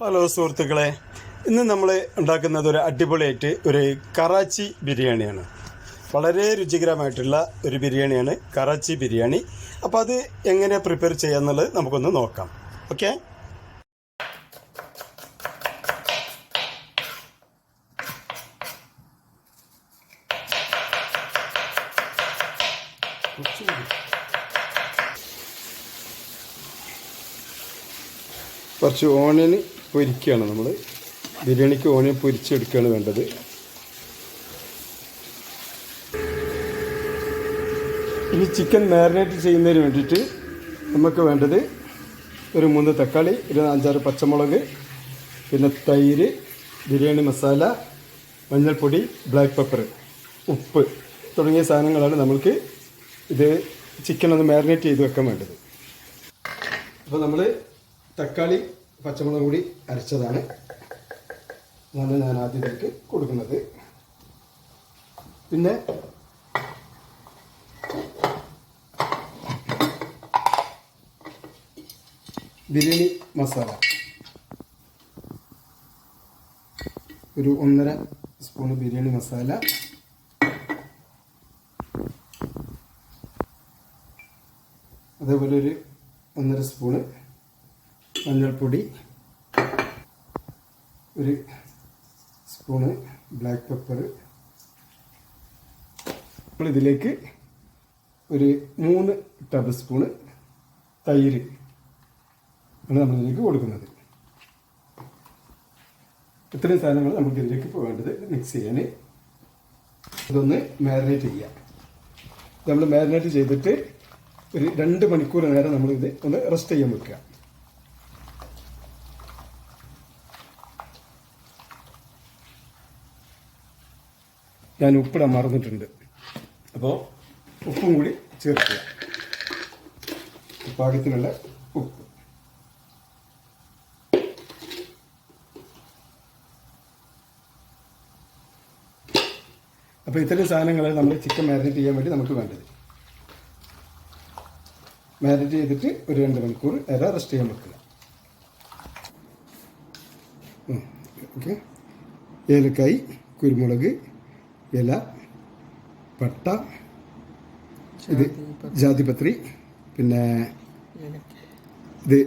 Hello സുഹൃത്തുക്കളെ ഇന്ന് നമ്മൾ ഉണ്ടാക്കുന്നത് ഒരു അടിപൊളിയായിട്ട് ഒരു കറാച്ചി ബിരിയാണിയാണ്. വളരെ രുചികരമായിട്ടുള്ള ഒരു ബിരിയാണിയാണ് കറാച്ചി ബിരിയാണി. അപ്പോൾ അത് എങ്ങനെ പ്രിപ്പയർ ചെയ്യാന്നുള്ളത് നമുക്കൊന്ന് നോക്കാം. ഓക്കെ കുറച്ച് ഓണിയൻ പൊരിക്കുകയാണ് നമ്മൾ ബിരിയാണിക്ക് ഓണിയൻ പൊരിച്ചെടുക്കുകയാണ് വേണ്ടത്. ഇനി ചിക്കൻ മാരിനേറ്റ് ചെയ്യുന്നതിന് വേണ്ടിയിട്ട് നമുക്ക് വേണ്ടത് ഒരു മൂന്ന് തക്കാളി ഒരു അഞ്ചാറ് പച്ചമുളക് പിന്നെ തൈര് ബിരിയാണി മസാല മഞ്ഞൾപ്പൊടി ബ്ലാക്ക് പെപ്പർ ഉപ്പ് തുടങ്ങിയ സാധനങ്ങളാണ് നമ്മൾക്ക് ഇത് ചിക്കൻ ഒന്ന് മാരിനേറ്റ് ചെയ്ത് വെക്കാൻ വേണ്ടത്. അപ്പോൾ നമ്മൾ തക്കാളി പച്ചമുളക് കൂടി അരച്ചതാണ്. അതാണ് ഞാൻ ആദ്യത്തേക്ക് കൊടുക്കുന്നത്. പിന്നെ ബിരിയാണി മസാല. ഒരു ഒന്നര സ്പൂൺ ബിരിയാണി മസാല. അതേപോലെ ഒരു ഒന്നര സ്പൂണ് മഞ്ഞൾപ്പൊടി ഒരു സ്പൂണ് ബ്ലാക്ക് പെപ്പർ നമ്മൾ ഇതിലേക്ക് ഒരു മൂന്ന് ടേബിൾ സ്പൂണ് തൈര് ആണ് നമ്മളിതിലേക്ക് കൊടുക്കുന്നത്. ഇത്രയും സാധനങ്ങൾ നമുക്ക് ഇതിലേക്ക് വേണ്ടത് മിക്സ് ചെയ്യാൻ ഇതൊന്ന് മാരിനേറ്റ് ചെയ്യാം. നമ്മൾ മാരിനേറ്റ് ചെയ്തിട്ട് ഒരു രണ്ട് മണിക്കൂർ നേരം നമ്മളിത് ഒന്ന് റെസ്റ്റ് ചെയ്യാൻ വെക്കുക. ഞാൻ ഉപ്പിടാൻ മറന്നിട്ടുണ്ട്. അപ്പോൾ ഉപ്പും കൂടി ചേർക്കുക. പാകത്തിനുള്ള ഉപ്പ്. അപ്പോൾ ഇത്തരം സാധനങ്ങൾ നമ്മൾ ചിക്കൻ മാരിനേറ്റ് ചെയ്യാൻ വേണ്ടി നമുക്ക് വേണ്ടത്. മാരിനേറ്റ് ചെയ്തിട്ട് ഒരു രണ്ട് മണിക്കൂർ നേരം റെസ്റ്റ് ചെയ്യാൻ വെക്കുക. ഓക്കെ. ഏലക്കായി കുരുമുളക് ഇല പട്ട ഇത് ജാതിപത്രി. പിന്നെ ഇത്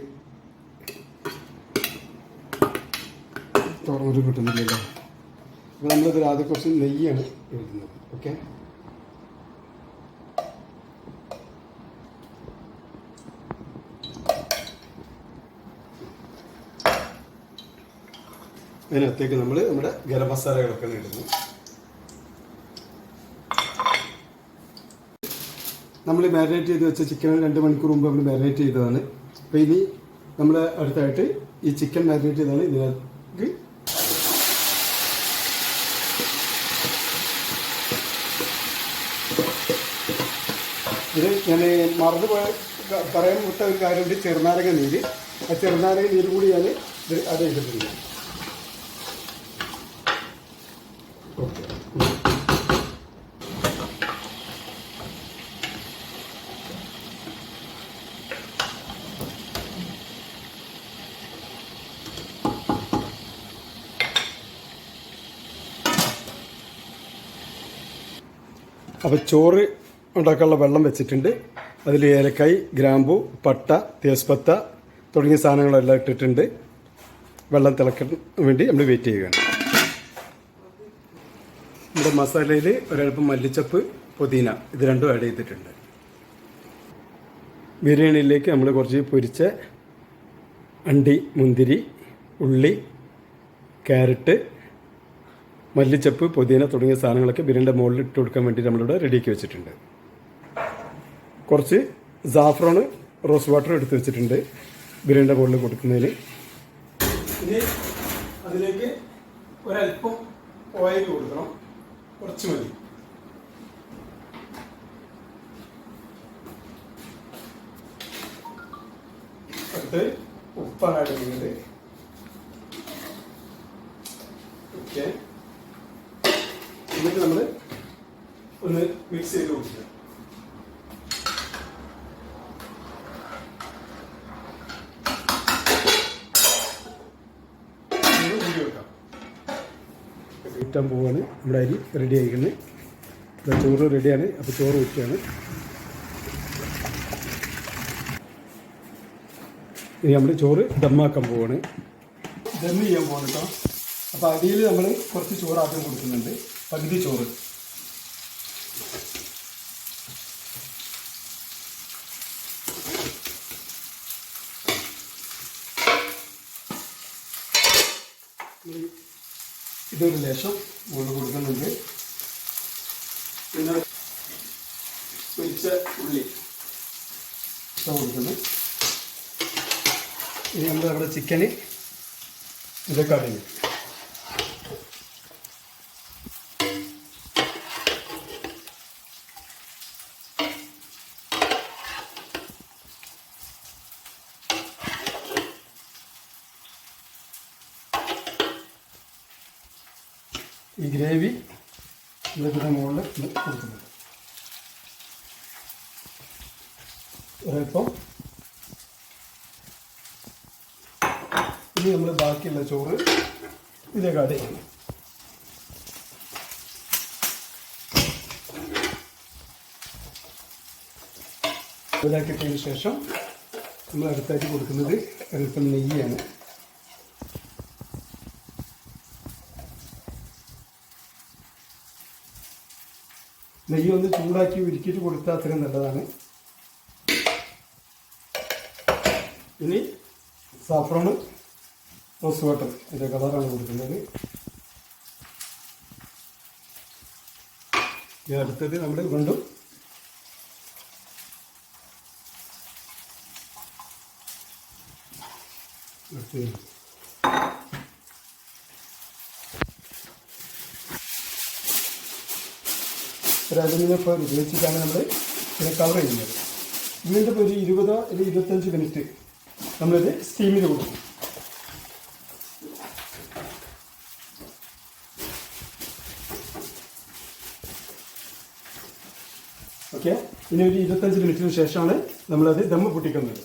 തുറന്നിട്ട് കിട്ടുന്നില്ലല്ലോ. അപ്പോൾ നമ്മളിതിൽ ആദ്യം കുറച്ച് നെയ്യാണ് എഴുതുന്നത് ഓക്കെ? അതിനകത്തേക്ക് നമ്മൾ നമ്മുടെ ഗരം മസാലകളൊക്കെ ഇടുന്നു. നമ്മൾ മാരിനേറ്റ് ചെയ്ത് വെച്ച ചിക്കൻ രണ്ട് മണിക്കൂർ മുമ്പ് നമ്മൾ മാരിനേറ്റ് ചെയ്തതാണ്. അപ്പോൾ ഇനി നമ്മൾ അടുത്തായിട്ട് ഈ ചിക്കൻ മാരിനേറ്റ് ചെയ്താണ് ഇതിനകത്ത് ഇത് ഞാൻ മറന്നു പോയ പറയാൻ വിട്ട ഒരു കാര്യമുണ്ട് ചെറുനാരക നീര്. ആ ചെറുനാരക നീര് കൂടി ഞാൻ അത് ഇട്ടിട്ടുണ്ട് അപ്പോൾ ചോറ് ഉണ്ടാക്കാനുള്ള വെള്ളം വെച്ചിട്ടുണ്ട്. അതിൽ ഏലക്കായി ഗ്രാമ്പു പട്ട തേസ്പത്ത തുടങ്ങിയ സാധനങ്ങളെല്ലാം ഇട്ടിട്ടുണ്ട്. വെള്ളം തിളക്കാൻ വേണ്ടി നമ്മൾ വെയിറ്റ് ചെയ്യുകയാണ്. നമ്മുടെ മസാലയിൽ ഒരൽപ്പം മല്ലിച്ചപ്പ് പുതിന ഇത് രണ്ടും ആഡ് ചെയ്തിട്ടുണ്ട്. ബിരിയാണിയിലേക്ക് നമ്മൾ കുറച്ച് പൊരിച്ച അണ്ടി മുന്തിരി ഉള്ളി ക്യാരറ്റ് മല്ലിച്ചപ്പ് പുതിന തുടങ്ങിയ സാധനങ്ങളൊക്കെ ബിരിയാണിയുടെ മുകളിൽ ഇട്ട് കൊടുക്കാൻ വേണ്ടി നമ്മളിവിടെ റെഡിയാക്കി വെച്ചിട്ടുണ്ട്. കുറച്ച് സാഫ്രോണ് റോസ് വാട്ടർ എടുത്ത് വെച്ചിട്ടുണ്ട് ബിരിയാണിയുടെ മുകളിൽ കൊടുക്കുന്നതിന്. അതിലേക്ക് ഒരല്പം ഓയിൽ കൊടുക്കണം. കുറച്ച് മതി. അടുത്ത് ഉപ്പാണ് ഓക്കെ ഒന്ന് മിക്സ് ചെയ്ത് കൊടുക്കുക. ഊറ്റാൻ പോവാണ്. നമ്മുടെ അരി റെഡി ആയിരിക്കുന്നത് ചോറ് റെഡിയാണ് അപ്പോൾ ചോറ് വയ്ക്കുകയാണ് ഇനി നമ്മൾ ചോറ് ദമ്മാക്കാൻ പോവാണ്. ദമ്മ് ചെയ്യാൻ പോകുന്നുണ്ടോ അപ്പോൾ അരിയിൽ നമ്മൾ കുറച്ച് ചോറ് ആദ്യം കൊടുക്കുന്നുണ്ട്. പകുതി ചോറ്. ഇതൊരു ലേശം മുകളിൽ കൊടുക്കുന്നുണ്ട്. പിന്നെ പൊരിച്ച ഉള്ളി കൊടുക്കുന്നു. ഇനി നമ്മൾ നമ്മുടെ ചിക്കന് ഇതൊക്കെ അടങ്ങി ഈ ഗ്രേവി ഇതൊക്കെ മുകളിൽ ഇത് കൊടുക്കുന്നുണ്ട്. ഒരൽപ്പം ഇനി നമ്മൾ ബാക്കിയുള്ള ചോറ് ഇതിലേക്ക് ആഡ് ചെയ്യണം. ശേഷം നമ്മൾ അടുത്തായിട്ട് കൊടുക്കുന്നത് അല്പം നെയ്യാണ്. നെയ്യ് ഒന്ന് ചൂടാക്കി ഉരുക്കിയിട്ട് കൊടുത്താൽ അത്രയും നല്ലതാണ്. ഇനി സാഫ്രോണ് റോസ് വാട്ടർ ഇതിന്റെ കളറാണ് കൊടുക്കുന്നത്. ഈ അടുത്തത് നമ്മൾ വീണ്ടും അടുത്തത് ഒരു അലുമിനിയം ഫോയിൽ ഉപയോഗിച്ചിട്ടാണ് നമ്മൾ ഇതിനെ കവർ ചെയ്യുന്നത്. വീണ്ടും ഒരു ഇരുപതോ അല്ലെങ്കിൽ ഇരുപത്തഞ്ച് മിനിറ്റ് നമ്മളിത് സ്റ്റീമിൽ കൊടുക്കും. ഓക്കെ ഇനി ഒരു ഇരുപത്തഞ്ച് മിനിറ്റിന് ശേഷമാണ് നമ്മളത് ദമ്മ് പൊട്ടിക്കുന്നത്.